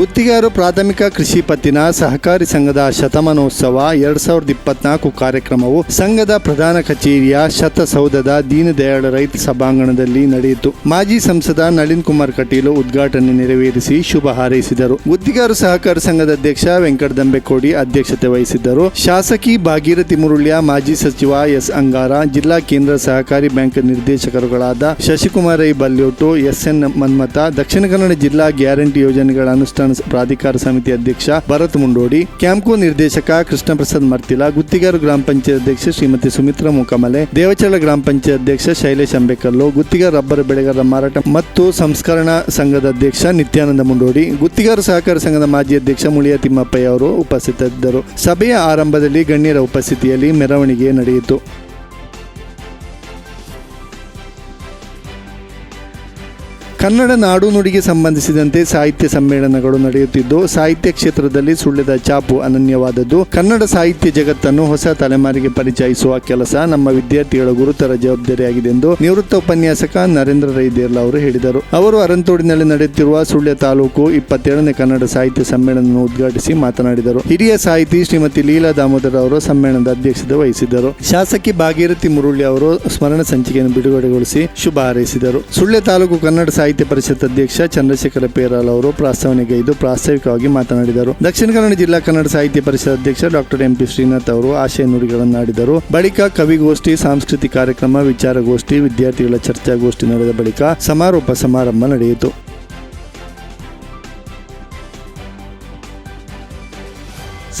ಗುತ್ತಿಗೆಯಾರು ಪ್ರಾಥಮಿಕ ಕೃಷಿ ಪತ್ತಿನ ಸಹಕಾರಿ ಸಂಘದ ಶತಮಾನೋತ್ಸವ ಎರಡ್ ಸಾವಿರದ ಇಪ್ಪತ್ನಾಲ್ಕು ಕಾರ್ಯಕ್ರಮವು ಸಂಘದ ಪ್ರಧಾನ ಕಚೇರಿಯ ಶತಸೌಧದ ದೀನದಯಾಳ ರೈತ ಸಭಾಂಗಣದಲ್ಲಿ ನಡೆಯಿತು. ಮಾಜಿ ಸಂಸದ ನಳಿನ್ ಕುಮಾರ್ ಕಟೀಲು ಉದ್ಘಾಟನೆ ನೆರವೇರಿಸಿ ಶುಭ ಹಾರೈಸಿದರು. ಗುತ್ತಿಗಾರು ಸಹಕಾರ ಸಂಘದ ಅಧ್ಯಕ್ಷ ವೆಂಕಟ ದಂಬೆಕೋಡಿ ಅಧ್ಯಕ್ಷತೆ ವಹಿಸಿದ್ದರು. ಶಾಸಕಿ ಭಾಗೀರಥಿ ಮುರುಳ್ಯ, ಮಾಜಿ ಸಚಿವ ಎಸ್ ಅಂಗಾರ, ಜಿಲ್ಲಾ ಕೇಂದ್ರ ಸಹಕಾರಿ bank ನಿರ್ದೇಶಕರುಗಳಾದ Shashikumar I Balyotu S N Manmatha, Dakshina Kannada ಜಿಲ್ಲಾ ಗ್ಯಾರಂಟಿ ಯೋಜನೆಗಳ ಅನುಷ್ಠಾನ ಪ್ರಾಧಿಕಾರ ಸಮಿತಿ ಅಧ್ಯಕ್ಷ ಭರತ್ ಮುಂಡೋಡಿ ಕ್ಯಾಂಪ್ಕೋ ನಿರ್ದೇಶಕ ಕೃಷ್ಣ ಪ್ರಸಾದ್ ಮರ್ತಿಲ ಗುತ್ತಿಗಾರು ಗ್ರಾಮ ಪಂಚಾಯತ್ ಅಧ್ಯಕ್ಷ ಶ್ರೀಮತಿ ಸುಮಿತ್ರಾ ಮುಖಮಲೆ ದೇವಚಳ ಗ್ರಾಮ ಪಂಚಾಯತ್ ಅಧ್ಯಕ್ಷ ಶೈಲೇಶ್ ಅಂಬೇಕಲ್ಲು ಗುತ್ತಿಗಾರ ರಬ್ಬರ್ ಬೆಳೆಗಾರರ ಮಾರಾಟ ಮತ್ತು ಸಂಸ್ಕರಣಾ ಸಂಘದ ಅಧ್ಯಕ್ಷ ನಿತ್ಯಾನಂದ ಮುಂಡೋಡಿ ಗುತ್ತಿಗಾರ ಸಹಕಾರ ಸಂಘದ ಮಾಜಿ ಅಧ್ಯಕ್ಷ ಮುಳಿಯ ತಿಮ್ಮಪ್ಪಯ್ಯ ಅವರು ಉಪಸ್ಥಿತರಿದ್ದರು. ಸಭೆಯ ಆರಂಭದಲ್ಲಿ ಗಣ್ಯರ ಉಪಸ್ಥಿತಿಯಲ್ಲಿ ಮೆರವಣಿಗೆ ನಡೆಯಿತು. ಕನ್ನಡ ನಾಡು ನುಡಿಗೆ ಸಂಬಂಧಿಸಿದಂತೆ ಸಾಹಿತ್ಯ ಸಮ್ಮೇಳನಗಳು ನಡೆಯುತ್ತಿದ್ದು, ಸಾಹಿತ್ಯ ಕ್ಷೇತ್ರದಲ್ಲಿ ಸುಳ್ಯದ ಚಾಪು ಅನನ್ಯವಾದದ್ದು. ಕನ್ನಡ ಸಾಹಿತ್ಯ ಜಗತ್ತನ್ನು ಹೊಸ ತಲೆಮಾರಿಗೆ ಪರಿಚಯಿಸುವ ಕೆಲಸ ನಮ್ಮ ವಿದ್ಯಾರ್ಥಿಗಳ ಗುರುತರ ಜವಾಬ್ದಾರಿಯಾಗಿದೆ ಎಂದು ನಿವೃತ್ತ ಉಪನ್ಯಾಸಕ ನರೇಂದ್ರ ರೈದೇರ್ಲ ಅವರು ಹೇಳಿದರು. ಅವರು ಅರಂತೋಡಿನಲ್ಲಿ ನಡೆಯುತ್ತಿರುವ ಸುಳ್ಯ ತಾಲೂಕು ಇಪ್ಪತ್ತೇಳನೇ ಕನ್ನಡ ಸಾಹಿತ್ಯ ಸಮ್ಮೇಳನವನ್ನು ಉದ್ಘಾಟಿಸಿ ಮಾತನಾಡಿದರು. ಹಿರಿಯ ಸಾಹಿತಿ ಶ್ರೀಮತಿ ಲೀಲಾ ದಾಮೋದರ ಅವರು ಸಮ್ಮೇಳನದ ಅಧ್ಯಕ್ಷತೆ ವಹಿಸಿದ್ದರು. ಶಾಸಕಿ ಭಾಗೀರಥಿ ಮುರುಳಿ ಅವರು ಸ್ಮರಣ ಸಂಚಿಕೆಯನ್ನು ಬಿಡುಗಡೆಗೊಳಿಸಿ ಶುಭ ಹಾರೈಸಿದರು. ಸುಳ್ಯ ತಾಲೂಕು ಕನ್ನಡ ಸಾಹಿತ್ಯ ಪರಿಷತ್ ಅಧ್ಯಕ್ಷ ಚಂದ್ರಶೇಖರ ಪೇರಾಲ್ ಅವರು ಪ್ರಾಸ್ತಾವನೆಗೈದು ಪ್ರಾಸ್ತಾವಿಕವಾಗಿ ಮಾತನಾಡಿದರು. ದಕ್ಷಿಣ ಕನ್ನಡ ಜಿಲ್ಲಾ ಕನ್ನಡ ಸಾಹಿತ್ಯ ಪರಿಷತ್ ಅಧ್ಯಕ್ಷ ಡಾಕ್ಟರ್ ಎಂಪಿ ಶ್ರೀನಾಥ್ ಅವರು ಆಶಯ ನುಡಿಗಳನ್ನಾಡಿದರು. ಬಳಿಕ ಕವಿಗೋಷ್ಠಿ, ಸಾಂಸ್ಕೃತಿಕ ಕಾರ್ಯಕ್ರಮ, ವಿಚಾರಗೋಷ್ಠಿ, ವಿದ್ಯಾರ್ಥಿಗಳ ಚರ್ಚಾಗೋಷ್ಠಿ ನಡೆದ ಬಳಿಕ ಸಮಾರೋಪ ಸಮಾರಂಭ ನಡೆಯಿತು.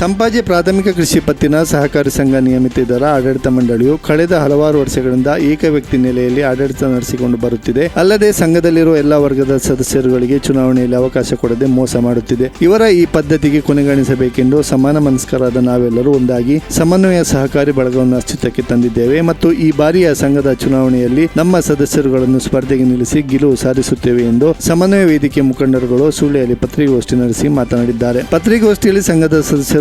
ಸಂಪಾಜೆ ಪ್ರಾಥಮಿಕ ಕೃಷಿ ಪತ್ತಿನ ಸಹಕಾರಿ ಸಂಘ ನಿಯಮಿತ ದರ ಆಡಳಿತ ಮಂಡಳಿಯು ಕಳೆದ ಹಲವಾರು ವರ್ಷಗಳಿಂದ ಏಕ ವ್ಯಕ್ತಿ ನೆಲೆಯಲ್ಲಿ ಆಡಳಿತ ನಡೆಸಿಕೊಂಡು ಬರುತ್ತಿದೆ. ಅಲ್ಲದೆ ಸಂಘದಲ್ಲಿರುವ ಎಲ್ಲ ವರ್ಗದ ಸದಸ್ಯರುಗಳಿಗೆ ಚುನಾವಣೆಯಲ್ಲಿ ಅವಕಾಶ ಕೊಡದೆ ಮೋಸ ಮಾಡುತ್ತಿದೆ. ಇವರ ಈ ಪದ್ಧತಿಗೆ ಕೊನೆಗಾಣಿಸಬೇಕೆಂದು ಸಮಾನ ಮನಸ್ಕರಾದ ನಾವೆಲ್ಲರೂ ಒಂದಾಗಿ ಸಮನ್ವಯ ಸಹಕಾರಿ ಬಳಗವನ್ನು ಅಸ್ತಿತ್ವಕ್ಕೆ ತಂದಿದ್ದೇವೆ ಮತ್ತು ಈ ಬಾರಿಯ ಸಂಘದ ಚುನಾವಣೆಯಲ್ಲಿ ನಮ್ಮ ಸದಸ್ಯರುಗಳನ್ನು ಸ್ಪರ್ಧೆಗೆ ನಿಲ್ಲಿಸಿ ಗೆಲುವು ಸಾಧಿಸುತ್ತೇವೆ ಎಂದು ಸಮನ್ವಯ ವೇದಿಕೆ ಮುಖಂಡರುಗಳು ಸುಳ್ಳಿಯಲ್ಲಿ ಪತ್ರಿಕಾಗೋಷ್ಠಿ ನಡೆಸಿ ಮಾತನಾಡಿದ್ದಾರೆ. ಪತ್ರಿಕಾಗೋಷ್ಠಿಯಲ್ಲಿ ಸಂಘದ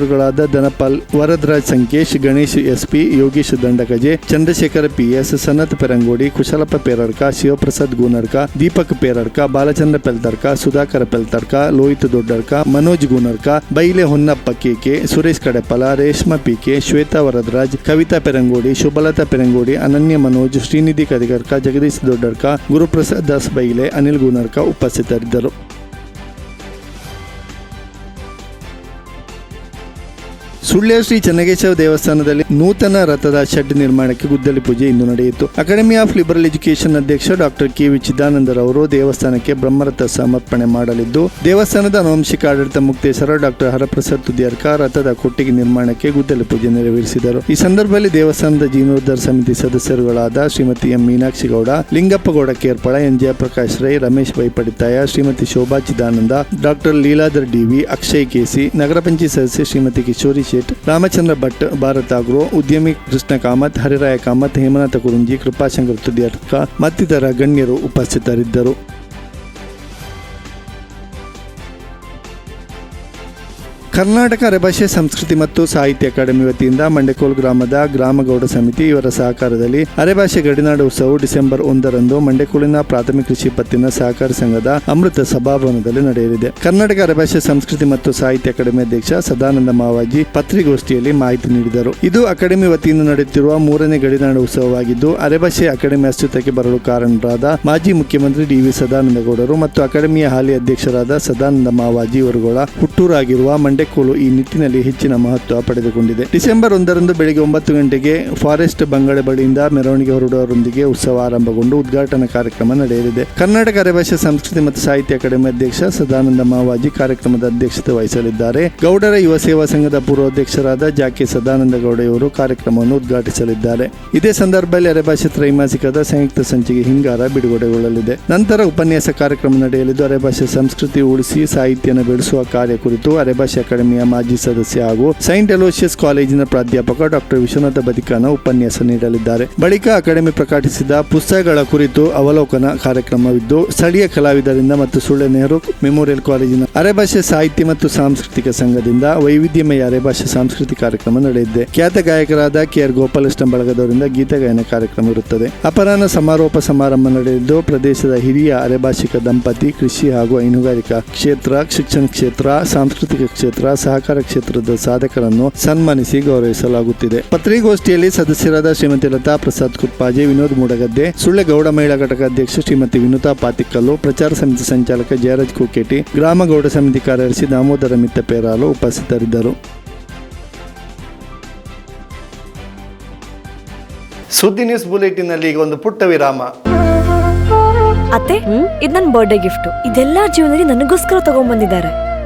ಸದಸ್ಯರುಗಳಾದ Dhanpal Varadaraj Sankesh, Ganesh SP, Yogish Dandakaje, Chandrashekhar PS Sanath Perangodi, Kushalappa Peradka, Shivaprasad Goonarka, Deepak Peradka, Balachandra Peltharka, Sudhakar Peltharka, Lohith Doddarka, Manoj Goonarka, Baile Honnappa KK Suresh Kadepala Reshma PK Shwetha Varadaraj, Kavitha Perangodi Shubhalatha Perangodi, Ananya Manoj, Shrinidhi Kadigarka, Jagadish Doddarka, Guruprasad Das Baile, Anil Goonarka ಉಪಸ್ಥಿತರಿದ್ದರು. ಸುಳ್ಯ ಶ್ರೀ ಚನ್ನಗೇಶವ ದೇವಸ್ಥಾನದಲ್ಲಿ ನೂತನ ರಥದ shed ನಿರ್ಮಾಣಕ್ಕೆ ಗುದ್ದಲಿ ಪೂಜೆ ಇಂದು ನಡೆಯಿತು. Academy of liberal education ಅಧ್ಯಕ್ಷ ಡಾಕ್ಟರ್ ಕೆ ವಿ ಚಿದಾನಂದರವರು ದೇವಸ್ಥಾನಕ್ಕೆ ಬ್ರಹ್ಮರಥ ಸಮರ್ಪಣೆ ಮಾಡಲಿದ್ದು, ದೇವಸ್ಥಾನದ ಅನುವಂಶಿಕ ಆಡಳಿತ ಮುಕ್ತೇಶ್ವರ ಡಾಕ್ಟರ್ ಹರಪ್ರಸಾದ್ ತುದಿಯರ್ಕ ರಥದ ಕೊಟ್ಟಿಗೆ ನಿರ್ಮಾಣಕ್ಕೆ ಗುದ್ದಲಿ ಪೂಜೆ ನೆರವೇರಿಸಿದರು. ಈ ಸಂದರ್ಭದಲ್ಲಿ ದೇವಸ್ಥಾನದ ಜೀರ್ಣೋದ್ಧಾರ ಸಮಿತಿ ಸದಸ್ಯರುಗಳಾದ Shrimati M Meenakshi Gowda Lingappagowda Kerpala N Jayaprakash Rai, Ramesh Baipadithaya Shrimati Shobha Chidananda, doctor Leeladhar DV Akshay KC ನಗರ ಪಂಚಾಯತ್ ಸದಸ್ಯ ಶ್ರೀಮತಿ ಕಿಶೋರಿ ಶೇಟ್ ರಾಮಚಂದ್ರ ಭಟ್, ಭಾರತ್ ಆಗ್ರೋ ಉದ್ಯಮಿ ಕೃಷ್ಣ ಕಾಮತ್, ಹರಿರಾಯ ಕಾಮತ್, ಹೇಮನಾಥ ಕುರುಂಜಿ, ಕೃಪಾಶಂಕರ್ ತುದಿಯರ್ಕ ಮತ್ತಿತರ ಗಣ್ಯರು ಉಪಸ್ಥಿತರಿದ್ದರು. ಕರ್ನಾಟಕ ಅರೆಭಾಷೆ, ಸಂಸ್ಕೃತಿ ಮತ್ತು ಸಾಹಿತ್ಯ ಅಕಾಡೆಮಿ ವತಿಯಿಂದ ಮಂಡೆಕೋಲ್ ಗ್ರಾಮದ ಗ್ರಾಮಗೌಡ ಸಮಿತಿ ಇವರ ಸಹಕಾರದಲ್ಲಿ ಅರೆಭಾಷೆ ಗಡಿನಾಡು ಉತ್ಸವವು ಡಿಸೆಂಬರ್ ಒಂದರಂದು ಮಂಡೆಕೋಲಿನ ಪ್ರಾಥಮಿಕ ಕೃಷಿ ಪತ್ತಿನ ಸಹಕಾರ ಸಂಘದ ಅಮೃತ ಸಭಾಭವನದಲ್ಲಿ ನಡೆಯಲಿದೆ. ಕರ್ನಾಟಕ ಅರೆಭಾಷೆ, ಸಂಸ್ಕೃತಿ ಮತ್ತು ಸಾಹಿತ್ಯ ಅಕಾಡೆಮಿ ಅಧ್ಯಕ್ಷ ಸದಾನಂದ ಮಾವಾಜಿ ಪತ್ರಿಕೋಷ್ಠಿಯಲ್ಲಿ ಮಾಹಿತಿ ನೀಡಿದರು. ಇದು ಅಕಾಡೆಮಿ ವತಿಯಿಂದ ನಡೆಯುತ್ತಿರುವ ಮೂರನೇ ಗಡಿನಾಡು ಉತ್ಸವವಾಗಿದ್ದು, ಅರೆಭಾಷೆ ಅಕಾಡೆಮಿ ಅಸ್ತಿತ್ವಕ್ಕೆ ಬರಲು ಕಾರಣರಾದ ಮಾಜಿ ಮುಖ್ಯಮಂತ್ರಿ ಡಿ ವಿ ಸದಾನಂದ ಗೌಡರು ಮತ್ತು ಅಕಾಡೆಮಿಯ ಹಾಲಿ ಅಧ್ಯಕ್ಷರಾದ ಸದಾನಂದ ಮಾವಾಜಿ ಇವರುಗಳ ಹುಟ್ಟೂರಾಗಿರುವ ಮಂಡೆಕೋಲು ಈ ನಿಟ್ಟಿನಲ್ಲಿ ಹೆಚ್ಚಿನ ಮಹತ್ವ ಪಡೆದುಕೊಂಡಿದೆ. ಡಿಸೆಂಬರ್ ಒಂದರಂದು ಬೆಳಗ್ಗೆ ಒಂಬತ್ತು ಗಂಟೆಗೆ ಫಾರೆಸ್ಟ್ ಬಂಗಡೆ ಬಳಿಯಿಂದ ಮೆರವಣಿಗೆ ಹೊರಡುವರೊಂದಿಗೆ ಉತ್ಸವ ಆರಂಭಗೊಂಡು ಉದ್ಘಾಟನಾ ಕಾರ್ಯಕ್ರಮ ನಡೆಯಲಿದೆ. ಕರ್ನಾಟಕ ಅರೆಭಾಷೆ ಸಂಸ್ಕೃತಿ ಮತ್ತು ಸಾಹಿತ್ಯ ಅಕಾಡೆಮಿ ಅಧ್ಯಕ್ಷ ಸದಾನಂದ ಮಾವಾಜಿ ಕಾರ್ಯಕ್ರಮದ ಅಧ್ಯಕ್ಷತೆ ವಹಿಸಲಿದ್ದಾರೆ. ಗೌಡರ ಯುವ ಸೇವಾ ಸಂಘದ ಪೂರ್ವಾಧ್ಯಕ್ಷರಾದ ಜಾಕೆ ಸದಾನಂದ ಗೌಡೆಯವರು ಕಾರ್ಯಕ್ರಮವನ್ನು ಉದ್ಘಾಟಿಸಲಿದ್ದಾರೆ. ಇದೇ ಸಂದರ್ಭದಲ್ಲಿ ಅರೆಭಾಷೆ ತ್ರೈಮಾಸಿಕದ ಸಂಯುಕ್ತ ಸಂಚಿಗೆ ಹಿಂಗಾರ ಬಿಡುಗಡೆಗೊಳ್ಳಲಿದೆ. ನಂತರ ಉಪನ್ಯಾಸ ಕಾರ್ಯಕ್ರಮ ನಡೆಯಲಿದ್ದು ಅರೆಭಾಷೆ ಸಂಸ್ಕೃತಿ ಉಳಿಸಿ ಸಾಹಿತ್ಯನ ಬೆಳೆಸುವ ಕಾರ್ಯ ಕುರಿತು ಅರೆಭಾಷೆ ಅಕಾಡೆಮಿಯ ಮಾಜಿ ಸದಸ್ಯ ಹಾಗೂ ಸೈಂಟ್ ಅಲೋಶಿಯಸ್ ಕಾಲೇಜಿನ ಪ್ರಾಧ್ಯಾಪಕ ಡಾಕ್ಟರ್ ವಿಶ್ವನಾಥ ಬದಿಕಾನ ಉಪನ್ಯಾಸ ನೀಡಲಿದ್ದಾರೆ. ಬಳಿಕ ಅಕಾಡೆಮಿ ಪ್ರಕಟಿಸಿದ ಪುಸ್ತಕಗಳ ಕುರಿತು ಅವಲೋಕನ ಕಾರ್ಯಕ್ರಮವಿದ್ದು, ಸ್ಥಳೀಯ ಕಲಾವಿದರಿಂದ ಮತ್ತು ಸುಳ್ಳೆ ನೆಹರು ಮೆಮೋರಿಯಲ್ ಕಾಲೇಜಿನ ಅರೆಭಾಷೆ ಸಾಹಿತ್ಯ ಮತ್ತು ಸಾಂಸ್ಕೃತಿಕ ಸಂಘದಿಂದ ವೈವಿಧ್ಯಮಯ ಅರೆಭಾಷೆ ಸಾಂಸ್ಕೃತಿಕ ಕಾರ್ಯಕ್ರಮ ನಡೆಯಿದೆ ಖ್ಯಾತ ಗಾಯಕರಾದ ಕೆ ಆರ್ ಗೋಪಾಲಕೃಷ್ಣ ಬಳಗದವರಿಂದ ಗೀತಗಾಯನ ಕಾರ್ಯಕ್ರಮ ಇರುತ್ತದೆ. ಅಪರಾಹ್ನ ಸಮಾರೋಪ ಸಮಾರಂಭ ನಡೆದಿದ್ದು, ಪ್ರದೇಶದ ಹಿರಿಯ ಅರೆಭಾಷಿಕ ದಂಪತಿ ಕೃಷಿ ಹಾಗೂ ಹೈನುಗಾರಿಕಾ ಕ್ಷೇತ್ರ, ಶಿಕ್ಷಣ ಕ್ಷೇತ್ರ, ಸಾಂಸ್ಕೃತಿಕ ಕ್ಷೇತ್ರ ಸಹಕಾರ ಕ್ಷೇತ್ರದ ಸಾಧಕರನ್ನು ಸನ್ಮಾನಿಸಿ ಗೌರವಿಸಲಾಗುತ್ತಿದೆ. ಪತ್ರಿಕಾಗೋಷ್ಠಿಯಲ್ಲಿ ಸದಸ್ಯರಾದ ಶ್ರೀಮತಿ ಲತಾ ಪ್ರಸಾದ್ ಕುಪ್ಪಾಜಿ ವಿನೋದ್ ಮೂಡಗದ್ದೆ ಸುಳ್ಳೆ ಗೌಡ ಮಹಿಳಾ ಘಟಕ ಅಧ್ಯಕ್ಷ ಶ್ರೀಮತಿ ವಿನುತಾ ಪಾತಿಕಲ್ಲು ಪ್ರಚಾರ ಸಮಿತಿ ಸಂಚಾಲಕ ಜಯರಾಜ್ ಕುಕೇಟಿ ಗ್ರಾಮ ಗೌಡ ಸಮಿತಿ ಕಾರ್ಯದರ್ಶಿ ದಾಮೋದರ ಮಿತ್ತಪೇರಾಲು ಉಪಸ್ಥಿತರಿದ್ದರು. ಸುದ್ದಿ ನ್ಯೂಸ್ ಬುಲೆಟಿನಲ್ಲಿ ಈಗ ಒಂದು ಪುಟ್ಟ ವಿರಾಮ. ಅತ್ತೆ ಇದು ನನ್ನ ಬರ್ಡೇ ಗಿಫ್ಟ್ ಇದೆಲ್ಲ ಜೀವನದಲ್ಲಿ ನನಗೋಸ್ಕರ ತಗೊಂಡ್ಬಂದಿದ್ದಾರೆ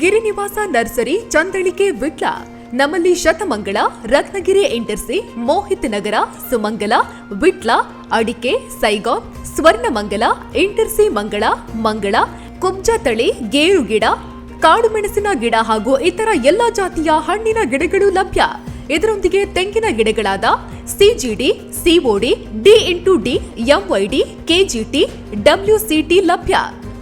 Girinivasa nursery Chandalike Vitla. ನಮ್ಮಲ್ಲಿ ಶತಮಂಗಳ, ರತ್ನಗಿರಿ ಇಂಟರ್ಸಿ, ಮೋಹಿತ್ ನಗರ, ಸುಮಂಗಲ, ವಿಟ್ಲ, ಅಡಿಕೆ ಸೈಗಾನ್ ಸ್ವರ್ಣಮಂಗಲ ಎಂಟರ್ಸಿ ಮಂಗಳ ಮಂಗಳ ಕುಬ್ಜ ತಳಿ ಗೇರು ಗಿಡ ಕಾಡು ಮೆಣಸಿನ ಗಿಡ ಹಾಗೂ ಇತರ ಎಲ್ಲಾ ಜಾತಿಯ ಹಣ್ಣಿನ ಗಿಡಗಳು ಲಭ್ಯ. ಇದರೊಂದಿಗೆ ತೆಂಗಿನ ಗಿಡಗಳಾದ CGD COD D into D MYD KGT WCT ಲಭ್ಯ.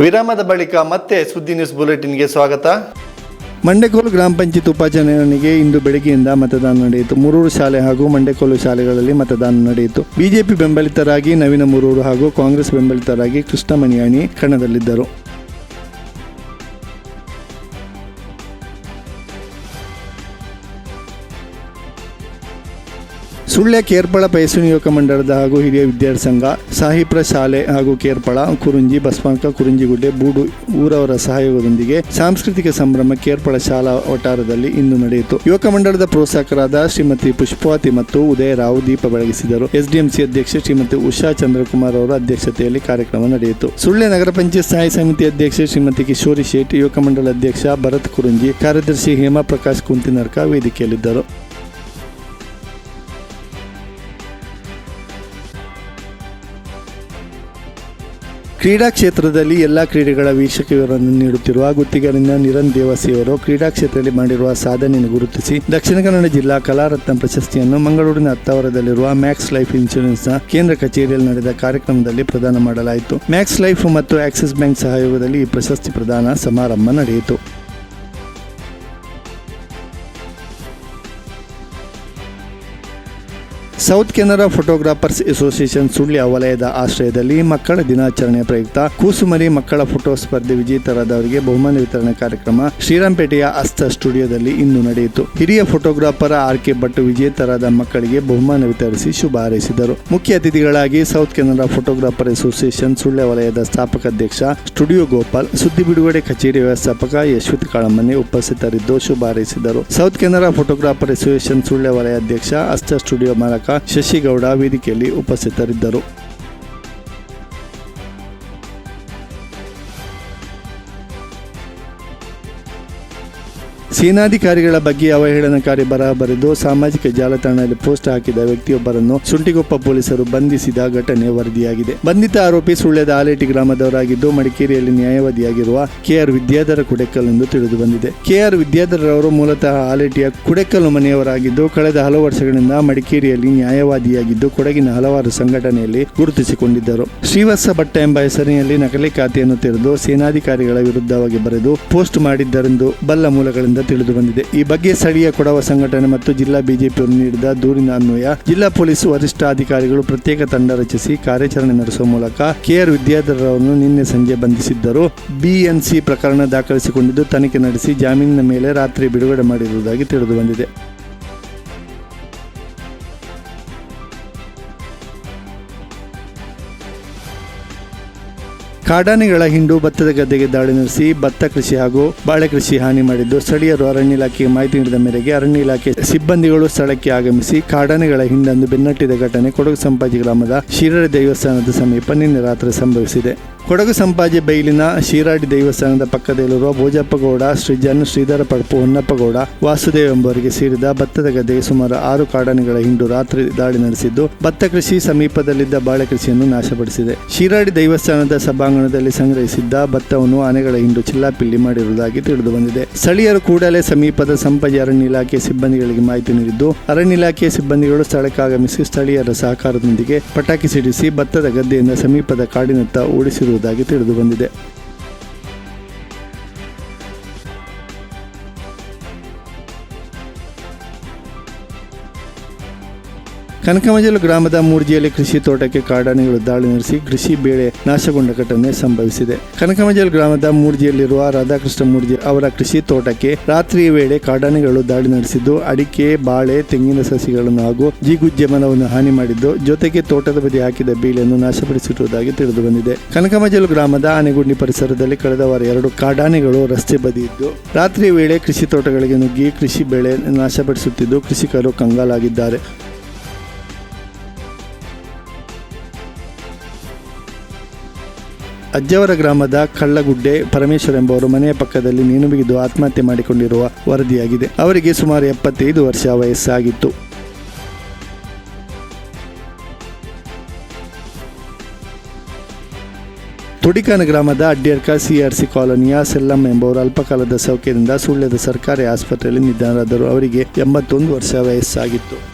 ವಿರಾಮದ ಬಳಿಕ ಮತ್ತೆ ಸುದ್ದಿ ನ್ಯೂಸ್ ಬುಲೆಟಿನ್ಗೆ ಸ್ವಾಗತ. ಮಂಡೆಕೋಲು ಗ್ರಾಮ ಪಂಚಾಯತ್ ಉಪಚುನಾವಣೆಗೆ ಇಂದು ಬೆಳಗ್ಗೆಯಿಂದ ಮತದಾನ ನಡೆಯಿತು. ಮೂರೂರು ಶಾಲೆ ಹಾಗೂ ಮಂಡೆಕೋಲು ಶಾಲೆಗಳಲ್ಲಿ ಮತದಾನ ನಡೆಯಿತು. ಬಿಜೆಪಿ ಬೆಂಬಲಿತರಾಗಿ ನವೀನ ಮೂರೂರು ಹಾಗೂ ಕಾಂಗ್ರೆಸ್ ಬೆಂಬಲಿತರಾಗಿ ಕೃಷ್ಣ ಮಣಿಯಾಣಿ ಕಣದಲ್ಲಿದ್ದರು. ಸುಳ್ಯ ಕೇರ್ಪಳ ಪಯಸ್ವಿನಿ ಯುವಕ ಮಂಡಳದ ಹಾಗೂ ಹಿರಿಯ ವಿದ್ಯಾರ್ಥಿ ಸಂಘ, ಸಾಹಿಪ್ರ ಶಾಲೆ ಹಾಗೂ ಕೇರ್ಪಳ, ಕುರುಂಜಿ ಬಸ್ಮಾಂಕ ಕುರುಂಜಿಗುಡ್ಡೆ, ಬೂಡು ಊರವರ ಸಹಯೋಗದೊಂದಿಗೆ ಸಾಂಸ್ಕೃತಿಕ ಸಂಭ್ರಮ ಕೇರ್ಪಳ ಶಾಲಾ ವಟಾರದಲ್ಲಿ ಇಂದು ನಡೆಯಿತು. ಯುವಕ ಮಂಡಳದ ಪ್ರೋತ್ಸಾಹಕರಾದ ಶ್ರೀಮತಿ ಪುಷ್ಪಾತಿ ಮತ್ತು ಉದಯ ರಾವ್ ದೀಪ ಬೆಳಗಿಸಿದರು. ಎಸ್ಡಿಎಂಸಿ ಅಧ್ಯಕ್ಷ ಶ್ರೀಮತಿ ಉಷಾ ಚಂದ್ರಕುಮಾರ್ ಅವರ ಅಧ್ಯಕ್ಷತೆಯಲ್ಲಿ ಕಾರ್ಯಕ್ರಮ ನಡೆಯಿತು. ಸುಳ್ಯ ನಗರ ಪಂಚಾಯತ್ ಸ್ಥಾಯಿ ಸಮಿತಿ ಅಧ್ಯಕ್ಷೆ ಶ್ರೀಮತಿ ಕಿಶೋರಿ ಶೇಟ್ ಯುವಕ ಮಂಡಳ ಅಧ್ಯಕ್ಷ ಭರತ್ ಕುರುಂಜಿ, ಕಾರ್ಯದರ್ಶಿ ಹೇಮಾ ಪ್ರಕಾಶ್ ಕುಂತಿನರ್ಕ ವೇದಿಕೆಯಲ್ಲಿದ್ದರು. ಕ್ರೀಡಾ ಕ್ಷೇತ್ರದಲ್ಲಿ ಎಲ್ಲ ಕ್ರೀಡೆಗಳ ವೀಕ್ಷಕ ವಿವರವನ್ನು ನೀಡುತ್ತಿರುವ ಗುತ್ತಿಗೆರಿಂದ ನಿರನ್ ದೇವಸಿಯವರು ಕ್ರೀಡಾ ಕ್ಷೇತ್ರದಲ್ಲಿ ಮಾಡಿರುವ ಸಾಧನೆಯನ್ನು ಗುರುತಿಸಿ ದಕ್ಷಿಣ ಕನ್ನಡ ಜಿಲ್ಲಾ ಕಲಾರತ್ನ ಪ್ರಶಸ್ತಿಯನ್ನು ಮಂಗಳೂರಿನ ಹತ್ತಾವರದಲ್ಲಿರುವ ಮ್ಯಾಕ್ಸ್ ಲೈಫ್ ಇನ್ಶೂರೆನ್ಸ್ನ ಕೇಂದ್ರ ಕಚೇರಿಯಲ್ಲಿ ನಡೆದ ಕಾರ್ಯಕ್ರಮದಲ್ಲಿ ಪ್ರದಾನ ಮಾಡಲಾಯಿತು. ಮ್ಯಾಕ್ಸ್ ಲೈಫ್ ಮತ್ತು ಆಕ್ಸಿಸ್ ಬ್ಯಾಂಕ್ ಸಹಯೋಗದಲ್ಲಿ ಈ ಪ್ರಶಸ್ತಿ ಪ್ರದಾನ ಸಮಾರಂಭ ನಡೆಯಿತು. South Canara photographers association Sullia ವಲಯದ ಆಶ್ರಯದಲ್ಲಿ ಮಕ್ಕಳ ದಿನಾಚರಣೆ ಪ್ರಯುಕ್ತ ಕೂಸುಮರಿ ಮಕ್ಕಳ ಫೋಟೋ ಸ್ಪರ್ಧೆ ವಿಜೇತರಾದವರಿಗೆ ಬಹುಮಾನ ವಿತರಣೆ ಕಾರ್ಯಕ್ರಮ ಶ್ರೀರಾಂಪೇಟೆಯ ಅಸ್ತ ಸ್ಟುಡಿಯೋದಲ್ಲಿ ಇಂದು ನಡೆಯಿತು. ಹಿರಿಯ ಫೋಟೋಗ್ರಾಫರ್ ಆರ್ ಕೆ ಭಟ್ ವಿಜೇತರಾದ ಮಕ್ಕಳಿಗೆ ಬಹುಮಾನ ವಿತರಿಸಿ ಶುಭ ಹಾರೈಸಿದರು. ಮುಖ್ಯ ಅತಿಥಿಗಳಾಗಿ South Canara photographer association Sullia ವಲಯದ ಸ್ಥಾಪಕ ಅಧ್ಯಕ್ಷ ಸ್ಟುಡಿಯೋ ಗೋಪಾಲ್, ಸುದ್ದಿ ಬಿಡುಗಡೆ ಕಚೇರಿ ವ್ಯವಸ್ಥಾಪಕ ಯಶ್ವಿತ್ ಕಾಳಮನೆ ಉಪಸ್ಥಿತರಿದ್ದು ಶುಭ ಹಾರೈಸಿದರು. South Canara photographer association Sullia ವಲಯ ಅಧ್ಯಕ್ಷ, ಅಸ್ತ ಸ್ಟುಡಿಯೋ ಮಾಲಕ ಶಶಿಗೌಡ ವೇದಿಕೆಯಲ್ಲಿ ಉಪಸ್ಥಿತರಿದ್ದರು. ಸೇನಾಧಿಕಾರಿಗಳ ಬಗ್ಗೆ ಅವಹೇಳನಕಾರಿ ಬರಹ ಬರೆದು ಸಾಮಾಜಿಕ ಜಾಲತಾಣದಲ್ಲಿ ಪೋಸ್ಟ್ ಹಾಕಿದ ವ್ಯಕ್ತಿಯೊಬ್ಬರನ್ನು ಸುಂಟಿಗೊಪ್ಪ ಪೊಲೀಸರು ಬಂಧಿಸಿದ ಘಟನೆ ವರದಿಯಾಗಿದೆ. ಬಂಧಿತ ಆರೋಪಿ ಸುಳ್ಯದ ಆಲೇಟಿ ಗ್ರಾಮದವರಾಗಿದ್ದು, ಮಡಿಕೇರಿಯಲ್ಲಿ ನ್ಯಾಯವಾದಿಯಾಗಿರುವ ಕೆಆರ್ ವಿದ್ಯಾಧರ ಕುಡೆಕಲ್ ಎಂದು ತಿಳಿದು ಬಂದಿದೆ. ಕೆಆರ್ ವಿದ್ಯಾಧರರವರು ಮೂಲತಃ ಆಲೇಟಿಯ ಕುಡೆಕಲ್ಲು ಮನೆಯವರಾಗಿದ್ದು, ಕಳೆದ ಹಲವು ವರ್ಷಗಳಿಂದ ಮಡಿಕೇರಿಯಲ್ಲಿ ನ್ಯಾಯವಾದಿಯಾಗಿದ್ದು, ಕೊಡಗಿನ ಹಲವಾರು ಸಂಘಟನೆಯಲ್ಲಿ ಗುರುತಿಸಿಕೊಂಡಿದ್ದರು. ಶ್ರೀವತ್ಸ ಭಟ್ಟ ಎಂಬ ಹೆಸರಿನಲ್ಲಿ ನಕಲಿ ಖಾತೆಯನ್ನು ತೆರೆದು ಸೇನಾಧಿಕಾರಿಗಳ ವಿರುದ್ಧವಾಗಿ ಬರೆದು ಪೋಸ್ಟ್ ಮಾಡಿದ್ದರೆಂದು ಬಲ್ಲ ಮೂಲಗಳಿಂದ ತಿಳಿದು ಬಂದಿದೆ ಈ ಬಗ್ಗೆ ಸ್ಥಳೀಯ ಕೊಡವ ಸಂಘಟನೆ ಮತ್ತು ಜಿಲ್ಲಾ ಬಿಜೆಪಿಯವರು ನೀಡಿದ ದೂರಿನ ಅನ್ವಯ, ಜಿಲ್ಲಾ ಪೊಲೀಸ್ ವರಿಷ್ಠಾಧಿಕಾರಿಗಳು ಪ್ರತ್ಯೇಕ ತಂಡ ರಚಿಸಿ ಕಾರ್ಯಾಚರಣೆ ನಡೆಸುವ ಮೂಲಕ ಕೆಆರ್ ವಿದ್ಯಾಧರರನ್ನು ನಿನ್ನೆ ಸಂಜೆ ಬಂಧಿಸಿದ್ದರು. ಬಿಎನ್ಸಿ ಪ್ರಕರಣ ದಾಖಲಿಸಿಕೊಂಡಿದ್ದು, ತನಿಖೆ ನಡೆಸಿ ಜಾಮೀನಿನ ಮೇಲೆ ರಾತ್ರಿ ಬಿಡುಗಡೆ ಮಾಡಿರುವುದಾಗಿ ತಿಳಿದು ಬಂದಿದೆ ಕಾಡಾನೆಗಳ ಹಿಂಡು ಭತ್ತದ ಗದ್ದೆಗೆ ದಾಳಿ ನಡೆಸಿ ಭತ್ತ ಕೃಷಿ ಹಾಗೂ ಬಾಳೆ ಕೃಷಿ ಹಾನಿ ಮಾಡಿದ್ದು ಸ್ಥಳೀಯರು ಅರಣ್ಯ ಇಲಾಖೆಗೆ ಮಾಹಿತಿ ನೀಡಿದ ಮೇರೆಗೆ ಅರಣ್ಯ ಇಲಾಖೆ ಸಿಬ್ಬಂದಿಗಳು ಸ್ಥಳಕ್ಕೆ ಆಗಮಿಸಿ ಕಾಡಾನೆಗಳ ಹಿಂಡನ್ನು ಬೆನ್ನಟ್ಟಿದ ಘಟನೆ ಕೊಡಗು ಸಂಪಾಜಿ ಗ್ರಾಮದ ಶಿರಡಿ ದೇವಸ್ಥಾನದ ಸಮೀಪ ನಿನ್ನೆ ರಾತ್ರಿ ಸಂಭವಿಸಿದೆ. ಕೊಡಗು ಸಂಪಾಜಿ ಬೈಲಿನ ಶಿರಾಡಿ ದೇವಸ್ಥಾನದ ಪಕ್ಕದಲ್ಲಿರುವ ಭೋಜಪ್ಪಗೌಡ ಶ್ರೀಜನ್ ಶ್ರೀಧರ ಪಡಪು ಹೊನ್ನಪ್ಪಗೌಡ ವಾಸುದೇವ್ ಎಂಬುವರಿಗೆ ಸೇರಿದ ಭತ್ತದ ಗದ್ದೆಗೆ ಸುಮಾರು ಆರು ಕಾಡಾನೆಗಳ ಹಿಂಡು ರಾತ್ರಿ ದಾಳಿ ನಡೆಸಿದ್ದು, ಭತ್ತ ಕೃಷಿ ಸಮೀಪದಲ್ಲಿದ್ದ ಬಾಳೆ ಕೃಷಿಯನ್ನು ನಾಶಪಡಿಸಿದೆ. ಶಿರಾಡಿ ದೇವಸ್ಥಾನದ ಸಭಾಂಗಣದಲ್ಲಿ ಸಂಗ್ರಹಿಸಿದ್ದ ಭತ್ತವನ್ನು ಆನೆಗಳ ಹಿಂಡು ಚಿಲ್ಲಾಪಿಲ್ಲಿ ಮಾಡಿರುವುದಾಗಿ ತಿಳಿದು ಬಂದಿದೆ ಸ್ಥಳೀಯರು ಕೂಡಲೇ ಸಮೀಪದ ಸಂಪಜಿ ಅರಣ್ಯ ಇಲಾಖೆ ಸಿಬ್ಬಂದಿಗಳಿಗೆ ಮಾಹಿತಿ ನೀಡಿದ್ದು, ಅರಣ್ಯ ಇಲಾಖೆಯ ಸಿಬ್ಬಂದಿಗಳು ಸ್ಥಳಕ್ಕೆ ಆಗಮಿಸಿ ಸ್ಥಳೀಯರ ಸಹಕಾರದೊಂದಿಗೆ ಪಟಾಕಿ ಸಿಡಿಸಿ ಭತ್ತದ ಗದ್ದೆಯಿಂದ ಸಮೀಪದ ಕಾಡಿನತ್ತ ಓಡಿಸಿರುವುದಾಗಿ ತಿಳಿದು ಬಂದಿದೆ ಕನಕಮಜಲು ಗ್ರಾಮದ ಮೂರ್ಜಿಯಲ್ಲಿ ಕೃಷಿ ತೋಟಕ್ಕೆ ಕಾಡಾನೆಗಳು ದಾಳಿ ನಡೆಸಿ ಕೃಷಿ ಬೆಳೆ ನಾಶಗೊಂಡ ಘಟನೆ ಸಂಭವಿಸಿದೆ. ಕನಕಮಜಲು ಗ್ರಾಮದ ಮೂರ್ಜಿಯಲ್ಲಿರುವ ರಾಧಾಕೃಷ್ಣ ಮೂರ್ಜಿ ಅವರ ಕೃಷಿ ತೋಟಕ್ಕೆ ರಾತ್ರಿ ವೇಳೆ ಕಾಡಾನೆಗಳು ದಾಳಿ ನಡೆಸಿದ್ದು, ಅಡಿಕೆ, ಬಾಳೆ, ತೆಂಗಿನ ಸಸಿಗಳನ್ನು ಹಾಗೂ ಜಿಗುಜ್ಜಮನವನ್ನು ಹಾನಿ ಮಾಡಿದ್ದು, ಜೊತೆಗೆ ತೋಟದ ಬದಿ ಹಾಕಿದ ಬೀಳೆಯನ್ನು ನಾಶಪಡಿಸಿರುವುದಾಗಿ ತಿಳಿದು ಬಂದಿದೆ ಕನಕಮಜಲು ಗ್ರಾಮದ ಆನೆಗುಂಡಿ ಪರಿಸರದಲ್ಲಿ ಕಳೆದ ವಾರ ಎರಡು ಕಾಡಾನೆಗಳು ರಸ್ತೆ ಬದಿ ಇದ್ದು, ರಾತ್ರಿಯ ವೇಳೆ ಕೃಷಿ ತೋಟಗಳಿಗೆ ನುಗ್ಗಿ ಕೃಷಿ ಬೆಳೆ ನಾಶಪಡಿಸುತ್ತಿದ್ದು, ಕೃಷಿಕರು ಕಂಗಾಲಾಗಿದ್ದಾರೆ. ಅಜ್ಜವರ ಗ್ರಾಮದ ಕಳ್ಳಗುಡ್ಡೆ ಪರಮೇಶ್ವರ್ ಎಂಬವರು ಮನೆಯ ಪಕ್ಕದಲ್ಲಿ ಮೀನು ಬಿಗಿದು ಆತ್ಮಹತ್ಯೆ ಮಾಡಿಕೊಂಡಿರುವ ವರದಿಯಾಗಿದೆ. ಅವರಿಗೆ ಸುಮಾರು ಎಪ್ಪತ್ತೈದು ವರ್ಷ ವಯಸ್ಸಾಗಿತ್ತು. ತುಡಿಕಾನ ಗ್ರಾಮದ ಅಡ್ಯರ್ಕ ಸಿಆರ್ಸಿ ಕಾಲೋನಿಯ ಸೆಲ್ಲಂ ಎಂಬವರು ಅಲ್ಪಕಾಲದ ಸೌಖ್ಯದಿಂದ ಸುಳ್ಯದ ಸರ್ಕಾರಿ ಆಸ್ಪತ್ರೆಯಲ್ಲಿ ನಿಧನರಾದರು. ಅವರಿಗೆ ಎಂಬತ್ತೊಂದು ವರ್ಷ ವಯಸ್ಸಾಗಿತ್ತು.